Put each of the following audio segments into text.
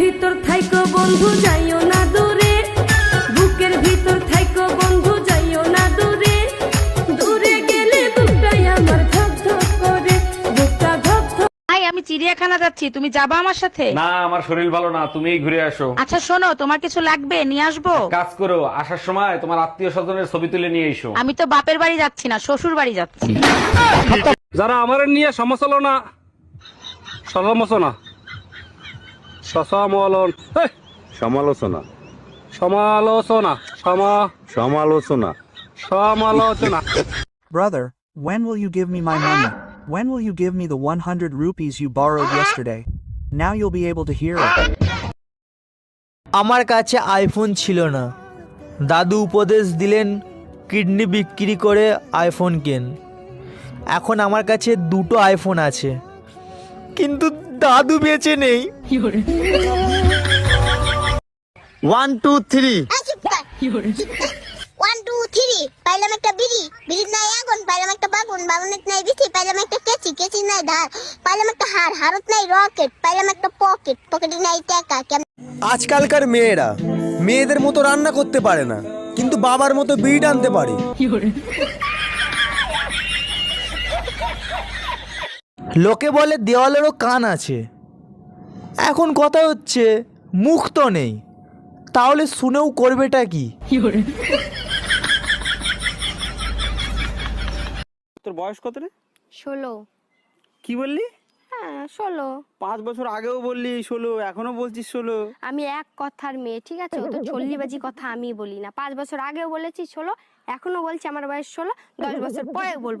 ভিতর থাইকো বন্ধু যাইও না দূরে। বুকের ভিতর থাইকো বন্ধু যাইও না দূরে। দূরে গেলে বুকটাই আমার ধক ধক করে বুকটা ধক ধক ভাই আমি চিড়িয়াখানা যাচ্ছি তুমি যাবা আমার সাথে? না আমার শরীর ভালো না তুমিই ঘুরে আসো। আচ্ছা শোনো তোমার কিছু লাগবে নিয়ে আসব? কাজ করো আসার সময় তোমার আত্মীয় স্বজনের ছবি তুলে নিয়ে এসো। আমি তো বাপের বাড়ি যাচ্ছি না শ্বশুর বাড়ি যাচ্ছি। যারা আমার নিয়ে সমালোচনা সমালোচনা সসমলন সমালোচনা সমালোচনা সমা সমালোচনা সমালোচনা Brother, when will you give me my money? When will you give me the 100 rupees you borrowed yesterday? Now you'll be able to hear it. আমার কাছে আইফোন ছিল না দাদু উপদেশ দিলেন কিডনি বিক্রি করে আইফোন কেন এখন আমার কাছে দুটো আইফোন আছে কিন্তু দাদু বেঁচে নেই। One two three one two three পাইলাম একটা বিড়ি। বিড়ির নাই আগুন পাইলাম একটা বাগুন বাগুনের নাই বিথি পাইলাম একটা কেচি কেচি নাই ধার। পাইলাম একটা হার হারত নাই রকেট পাইলাম একটা পকেট পকেটে নাই টাকা আজকালকার মেয়েরা মেয়েদের মতো রান্না করতে পারে না কিন্তু বাবার মতো বিড়ি টানতে পারে। লোকে বলে দেওয়ালেরও কান আছে। এখন কথা হচ্ছে মুখ তো নেই। তাহলে শুনেও করবেটা কি? তোর বয়স কত রে? ষোলো। কি বললি? হ্যাঁ ষোলো। পাঁচ বছর আগেও বললি ষোলো এখনও বলছিস ষোলো। আমি এক কথার মেয়ে ঠিক আছে? ও তো চল্লিবাজি কথা আমি বলি না। পাঁচ বছর আগেও বলেছি ষোলো এখনও বলছি আমার বয়স ষোলো দশ বছর পরে বলব।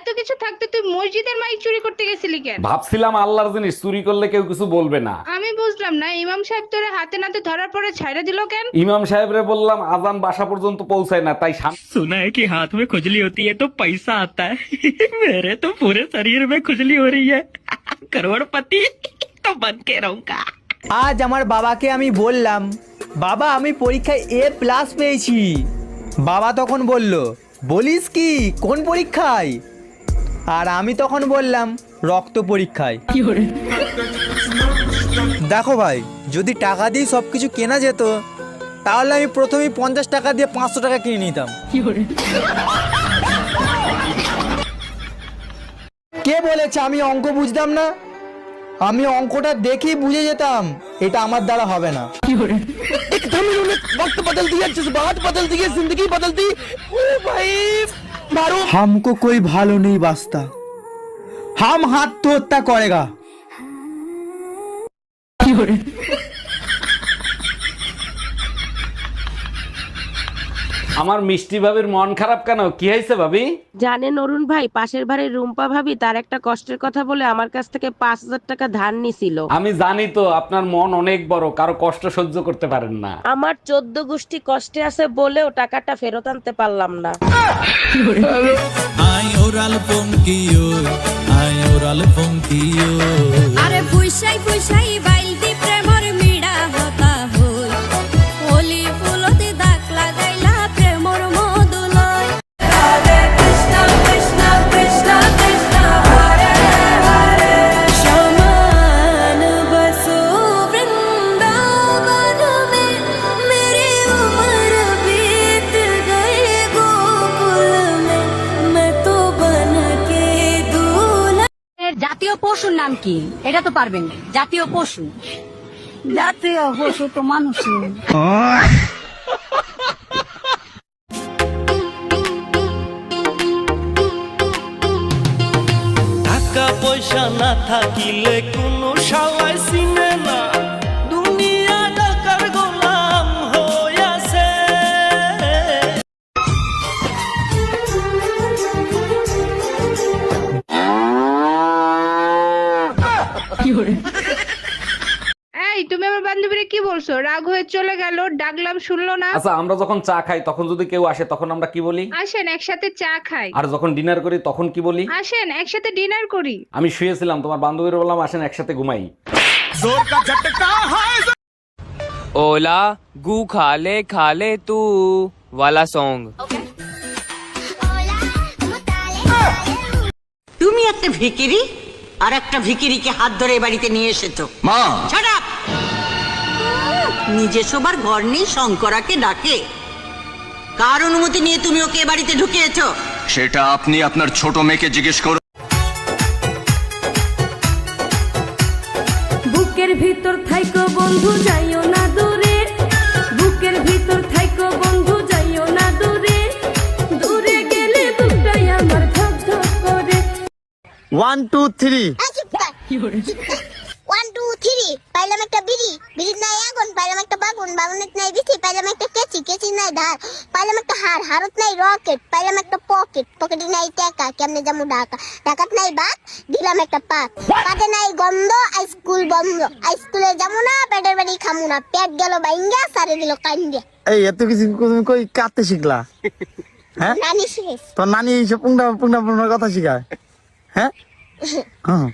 এত কিছু থাকতে তুই মসজিদের মাইক চুরি করতে গেছিলি কেন ভাবছিলাম আল্লাহর জিনিস চুরি করলে কেউ কিছু বলবে না আমি বুঝলাম না ইমাম সাহেব তোরে হাতে নাতে ধরার পরে ছাইড়া দিল কেন ইমাম সাহেবরে বললাম আজান বাসা পর্যন্ত পৌঁছায় না তাই সামনে सुना है कि हाथ में खुजली होती है तो पैसा आता है मेरे तो पूरे शरीर में खुजली हो रही है करोड़पति तो बन के रहूंगा আজ আমার বাবাকে আমি বললাম বাবা আমি পরীক্ষায় এ প্লাস পেয়েছি বাবা তখন বলল বলিস কি কোন পরীক্ষায় আর আমি তখন বললাম রক্ত পরীক্ষায় দেখো ভাই যদি টাকা দিয়ে সব কিছু কেনা যেত তাহলে আমি প্রথমেই পঞ্চাশ টাকা দিয়ে পাঁচশো টাকা কিনে নিতাম কে বলেছে আমি অঙ্ক বুঝতাম না আমি অঙ্কটা দেখেই বুঝে যেতাম এটা আমার দ্বারা হবে না एकदम इन्होंने वक्त बदल दिया जज्बात बदल दिए जिंदगी बदल दी ओ भाई मारो हमको कोई भालो नहीं बास्ता हम हाथ तो हत्या करेगा আমার মিষ্টি ভাবির মন খারাপ কেন? কি হয়েছে ভাবি? জানেন অরুণ ভাই পাশের বাড়ির রুম্পা ভাবি তার একটা কষ্টের কথা বলে আমার কাছ থেকে পাঁচ হাজার টাকা ধার নিছিল। আমি জানি তো আপনার মন অনেক বড় কারও কষ্ট সহ্য করতে পারেন না। আমার চোদ্দ গোষ্ঠী কষ্টে আছে বলেও টাকাটা ফেরত আনতে পারলাম না। আরে ফুইসাই ফুইসাই জাতীয় পশুর নাম কি? এটা তো পারবেন জাতীয় পশু। জাতীয় পশু তো মানুষ টাকা পয়সা না থাকিলে কোনো শালায় বান্ধবীরা কি বলছো রাগ হয়ে চলে গেল ডাকলাম শুনলো না আচ্ছা আমরা যখন চা খাই তখন যদি কেউ আসে তখন আমরা কি বলি আসেন একসাথে চা খাই আর যখন ডিনার করি তখন কি বলি আসেন একসাথে ডিনার করি আমি শুয়েছিলাম তোমার বান্ধবীর বললাম আসেন একসাথে ঘুমাই ओला गू खा ले खा ले तू वाला सॉन्ग তুমি একটা ভিকিরি আর একটা ভিকিরিকে হাত ধরে এ বাড়িতে নিয়ে এসেছো মা Shut up! নিজে সবার ঘর নেই শঙ্করাকে ডাকে কার অনুমতি নিয়ে তুমি ওকে এ বাড়িতে ঢুকিয়েছো? সেটা আপনি আপনার ছোট মেয়েকে জিজ্ঞেস করুন। বুকের ভিতর থাইকো বন্ধু যাইও না দূরে। বুকের ভিতর থাইকো বন্ধু যাইও না দূরে। দূরে গেলে বুকটাই আমার ধক ধক করে। One two three one two three পাইলাম একটা বিড়ি বিড়ির নাই আগুন বাগুন বাগুনের নাই বিথি পাইলাম একটা কেচি কেচি নাই ধার পাইলাম একটা হার হারত নাই রকেট পাইলাম একটা পকেট পকেটে নাই টাকা কেমনে যাব ঢাকা? ঢাকাত নাই বাত দিলাম একটা পাত পাতে নাই গন্ধ আই স্কুল বন্ধ। আই স্কুলে যাব না পেটের বাড়ি খামু না। পেট গেল বাইঙ্গা সারে দিল কান্দিয়া এই এত কিছু তুমি কই কাটতে শিখলা? হ্যাঁ? নানি শেষ। তোর নানি এইসব পুংটা পুংটা পুংটার কথা শিখায়। হ্যাঁ? হ্যাঁ